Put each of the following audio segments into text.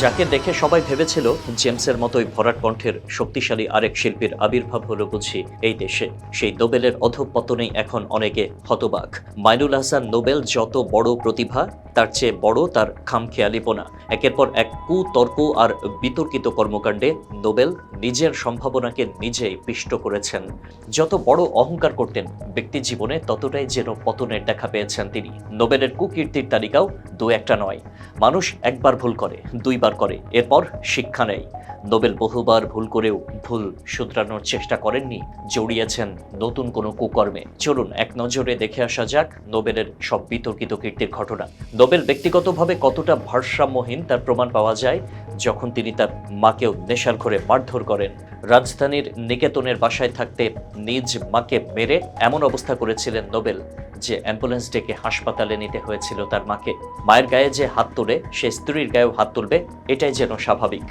যাকে দেখে সবাই ভেবেছিল জেমসের মতোই ভরাট কণ্ঠের শক্তিশালী আরেক শিল্পীর আবির্ভাব হলো বুঝি এই দেশে। সেই নোবেলের অধঃপতনেই এখন অনেকে হতবাক। মাইনুল হাসান নোবেল যত বড় প্রতিভা তার চেয়ে বড় তার খামখেয়ালিপনা একের পর এক কুতর্ক আর বিতর্কিত কর্মকাণ্ডে নোবেল নিজের সম্ভাবনাকে নিজেই পিষ্ট করেছেন। যত বড় অহংকার করতেন ব্যক্তি জীবনে, ততটাই যেন পতনের দেখা পেয়েছেন তিনি। নোবেলের কুকীর্তির তালিকাও দু একটা নয়। মানুষ একবার ভুল করে, দুইবার করে, এরপর শিক্ষা নেয় নোবেল বহুবার ভুল করেও ভুল শুধরানোর চেষ্টা করেননি, জড়িয়েছেন নতুন কোনো কুকর্মে। চলুন, এক নজরে দেখে আসা যাক নোবেলের সব বিতর্কিত কীর্তির ঘটনা। নোবেল ব্যক্তিগতভাবে কতটা ভারসাম্যহীন তার প্রমাণ পাওয়া যায় যখন তিনি তার মাকেও নেশার ঘরে মারধর করেন। রাজধানীর নিকেতনের বাসায় থাকতে নিজ মাকে মেরে এমন অবস্থা করেছিলেন নোবেল যে অ্যাম্বুলেন্স ডেকে হাসপাতালে নিতে হয়েছিল তার মাকে। মায়ের গায়ে যে হাত তোলে, সে স্ত্রীর গায়েও হাত তুলবে, এটাই যেন স্বাভাবিক।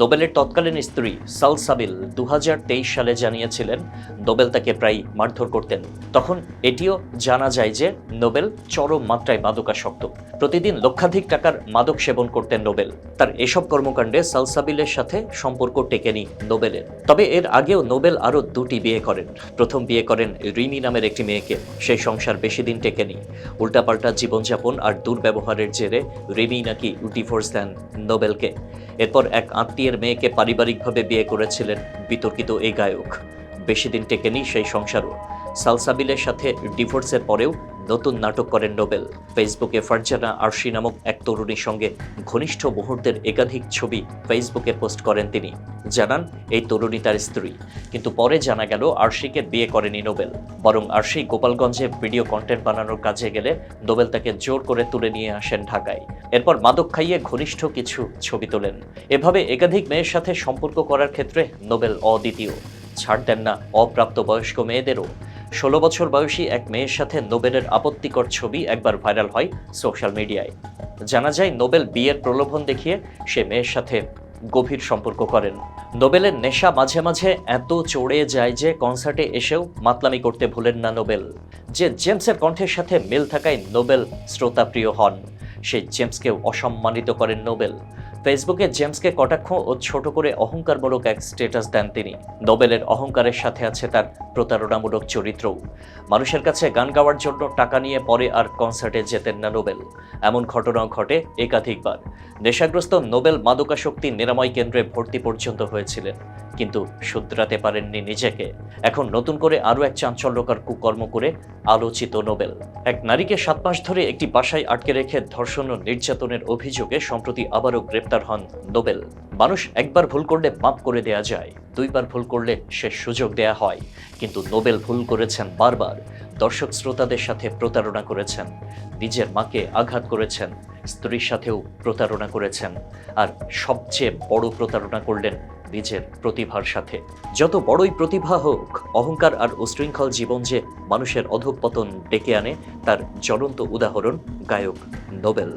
নোবেলের তৎকালীন স্ত্রী সালসাবিল দুহাজার তেইশ সালে জানিয়েছিলেন, নোবেল তাকে প্রায় মারধর করতেন। তখন এটিও জানা যায় যে নোবেল চরম মাত্রায় মাদকাসক্ত। প্রতিদিন লক্ষাধিক টাকার মাদক সেবন করতেন নোবেল। তার এসব কর্মকাণ্ডে সালসাবিলের সাথে সম্পর্ক টেকেনি নোবেলের। তবে এর আগেও নোবেল আরও দুটি বিয়ে করেন। প্রথম বিয়ে করেন রিমি নামের একটি মেয়েকে। সেই সংসার বেশি দিন টেকেনি। উল্টাপাল্টা জীবনযাপন আর দুর্ব্যবহারের জেরে রিমি নাকি ডিভোর্স দেন নোবেলকে। এরপর এক আত্মীয়ের মেয়েকে পারিবারিকভাবে বিয়ে করেছিলেন বিতর্কিত এই গায়ক। বেশি দিন টেকেনি সেই সংসারও। সালসাবিলের সাথে ডিভোর্সের পরেও নতুন নাটক করেন নোবেল। ফেসবুকে ফারজানা আরশি নামক এক তরুণীর সঙ্গে ঘনিষ্ঠ মুহূর্তের একাধিক ছবি ফেসবুকে পোস্ট করেন তিনি। জানান, এই তরুণী তার স্ত্রী। কিন্তু পরে জানা গেল, আরশিকে বিয়ে করেনি নোবেল। বরং আরশি গোপালগঞ্জে ভিডিও কন্টেন্ট বানানোর কাজে গেলে নোবেল তাকে জোর করে তুলে নিয়ে আসেন ঢাকায়। এরপর মাদক খাইয়ে ঘনিষ্ঠ কিছু ছবি তোলেন। এভাবে একাধিক মেয়ের সাথে সম্পর্ক করার ক্ষেত্রে নোবেল অদ্বিতীয়। ছাড় দেন না অপ্রাপ্ত বয়স্ক মেয়েদেরও। ষোলো বছর বয়সী এক মেয়ের সাথে নোবেলের আপত্তিকর ছবি একবার ভাইরাল হয় সোশ্যাল মিডিয়ায়। জানা যায়, নোবেল বিয়ের প্রলোভন দেখিয়ে সে মেয়ের সাথে গভীর সম্পর্ক করেন। নোবেলের নেশা মাঝে মাঝে এত চড়ে যায় যে কনসার্টে এসেও মাতলামি করতে ভুলেন না নোবেল। যে জেমসের কণ্ঠের সাথে মিল থাকায় নোবেল শ্রোতাপ্রিয় হন। সেই জেমসকেও অসম্মানিত করেন নোবেল। ফেসবুকে জেমসকে কটাক্ষ ও ছোট করে অহংকারমূলক এক স্টেটাস দেন তিনি। নোবেলের অহংকারের সাথে আছে তার প্রতারণামূলক চরিত্রও। মানুষের কাছে গান গাওয়ার জন্য টাকা নিয়ে পরে আর কনসার্টে যেতেন না নোবেল। এমন ঘটনাও ঘটে একাধিকবার। নেশাগ্রস্ত নোবেল মাদকাশক্তি নিরাময় কেন্দ্রে ভর্তি পর্যন্ত হয়েছিলেন। কিন্তু শুধরাতে পারেননি নিজেকে। এখন নতুন করে আরও এক চাঞ্চল্যকর কুকর্ম করে আলোচিত নোবেল। এক নারীকে সাত মাস ধরে একটি বাসায় আটকে রেখে ধর্ষণ ও নির্যাতনের অভিযোগে সম্প্রতি আবারও গ্রেপ্তার হন নোবেল। মানুষ একবার ভুল করলে মাপ করে দেয়া যায়, দুইবার ভুল করলে সে সুযোগ দেয়া হয়। কিন্তু নোবেল ভুল করেছেন বারবার। দর্শক শ্রোতাদের সাথে প্রতারণা করেছেন, নিজের মাকে আঘাত করেছেন, স্ত্রীর সাথেও প্রতারণা করেছেন। আর সবচেয়ে বড় প্রতারণা করলেন নিজের প্রতিভার সাথে। যত বড়ই প্রতিভা হোক, অহংকার আর উশৃঙ্খল জীবন যে মানুষের অধঃপতন ডেকে আনে, তার জ্বলন্ত উদাহরণ গায়ক নোবেল।